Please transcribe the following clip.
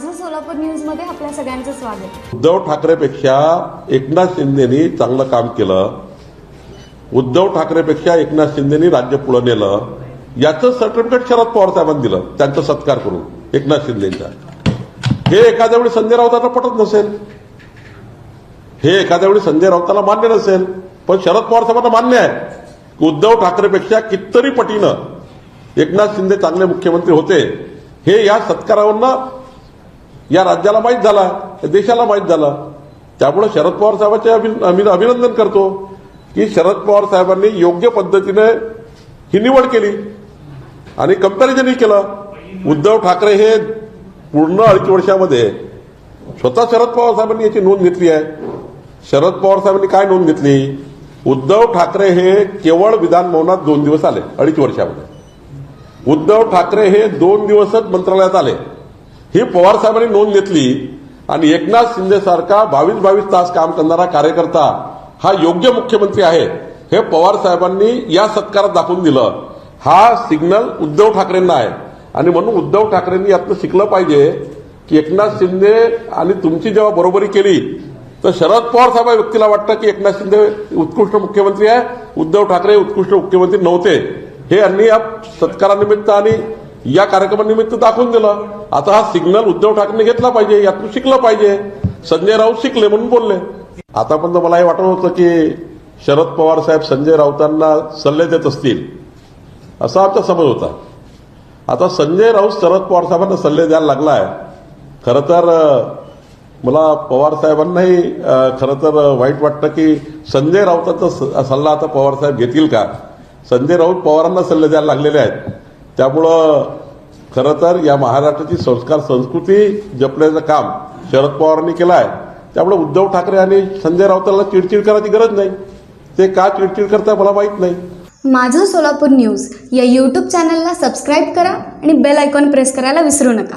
माझं सोलापूर न्यूजमध्ये आपल्या सगळ्यांचं स्वागत. उद्धव ठाकरेपेक्षा एकनाथ शिंदेनी चांगलं काम केलं. उद्धव ठाकरेपेक्षा एकनाथ शिंदेनी राज्य पुढे नेलं. याचं सर्टिफिकेट शरद पवार साहेबांनी दिलं. त्यांचा सत्कार करून एकनाथ शिंदेचा. हे एखाद्या वेळी संजय राऊतांना पटत नसेल. हे एखाद्या वेळी संजय राऊताला मान्य नसेल. पण शरद पवार साहेबांना मान्य आहे. की उद्धव ठाकरेपेक्षा कितीतरी पटीनं एकनाथ शिंदे चांगले मुख्यमंत्री होते. हे या सत्कारावरनं या राज्याला माहीत झाला या देशाला माहीत झालं. त्यामुळे शरद पवार साहेबांचे आम्ही अभिनंदन करतो की शरद पवार साहेबांनी योग्य पद्धतीने ही निवड केली आणि कंपॅरिझनही केलं उद्धव ठाकरे हे पूर्ण अडीच वर्षामध्ये स्वतः शरद पवार साहेबांनी याची नोंद घेतली आहे. शरद पवार साहेबांनी काय नोंद घेतली? उद्धव ठाकरे हे केवळ विधानभवनात दोन दिवस आले अडीच वर्षामध्ये. उद्धव ठाकरे हे दोन दिवसच मंत्रालयात आले. ही पवार साहेबांनी नोंद घेतली आणि एकनाथ शिंदे सारखा बावीस बावीस तास काम करणारा कार्यकर्ता हा योग्य मुख्यमंत्री आहे हे पवार साहेबांनी या सत्कारात दाखवून दिलं. हा सिग्नल उद्धव ठाकरेंना आहे. आणि म्हणून उद्धव ठाकरेंनी यातनं शिकलं पाहिजे की एकनाथ शिंदे आणि तुमची जेव्हा बरोबरी केली तर शरद पवार साहेब व्यक्तीला वाटतं की एकनाथ शिंदे उत्कृष्ट मुख्यमंत्री आहे उद्धव ठाकरे उत्कृष्ट मुख्यमंत्री नव्हते. हे यांनी या सत्कारानिमित्त आणि या कार्यक्रमानिमित्त दाखवून दिलं. आता हा सिग्नल उद्धव ठाकरे घेतला पाहिजे यातून शिकलं पाहिजे. संजय राऊत शिकले म्हणून बोलले. आतापर्यंत मला हे वाटत होतं की शरद पवार साहेब संजय राऊतांना सल्ले देत असतील. असा आमचा समज होता. आता संजय राऊत शरद पवार साहेबांना सल्ले द्यायला लागलाय. खरं तर मला पवार साहेबांनाही खरं तर वाईट वाटतं की संजय राऊतांचा स- सल्ला आता पवार साहेब घेतील का? संजय राऊत पवारांना सल्ले द्यायला लागलेले आहेत. त्यामुळं खरं तर या महाराष्ट्राची संस्कार संस्कृती जपण्याचं काम शरद पवारांनी केलं आहे. त्यामुळे उद्धव ठाकरे आणि संजय राऊतांना चिडचिड करायची गरज नाही. ते का चिडचिड करता मला माहीत नाही. माझं सोलापूर न्यूज या यूट्यूब चॅनलला सबस्क्राईब करा आणि बेल आयकॉन प्रेस करायला विसरू नका.